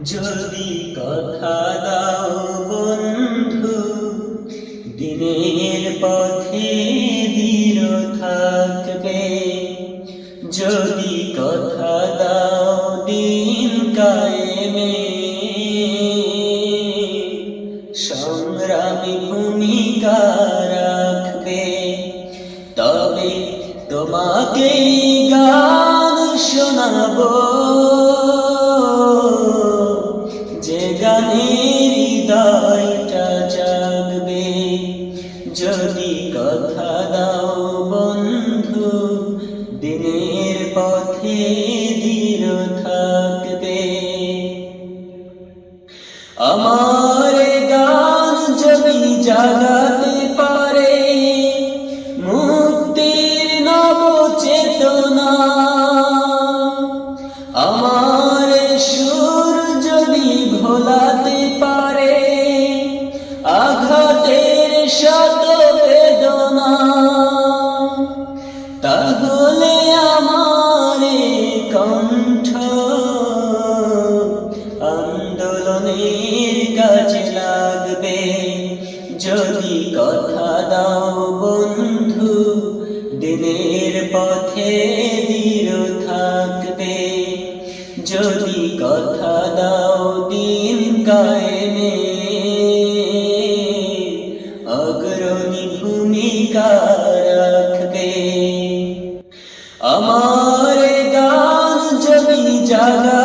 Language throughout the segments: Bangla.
যদি কথা দাও বন্ধু, দিনের পথে দৃঢ় থাকবে। যদি কথা দাও দিন কায়েমে, সংগ্রামী ভূমিকা রাখবে। তবে তোমাকে গান শোনাবো। কথা দাও বন্ধু, দিনের পথে দৃঢ় থাকবে। আমার গান যদি জাগাতে পারে, মুক্তির নব চেতনা আমার সুর যদি কথা দাও বন্ধু, দিনের পথে দৃঢ় থাকবে। যদি কথা দাও দিন কায়েমে, অগ্রণী ভূমিকা রাখবে। আমার গান যদি জাগাতে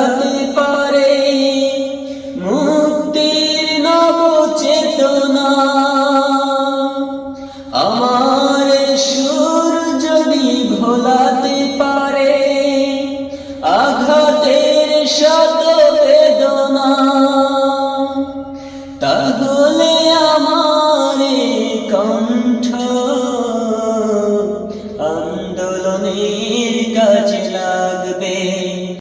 আন্দোলনের কাজে লাগবে।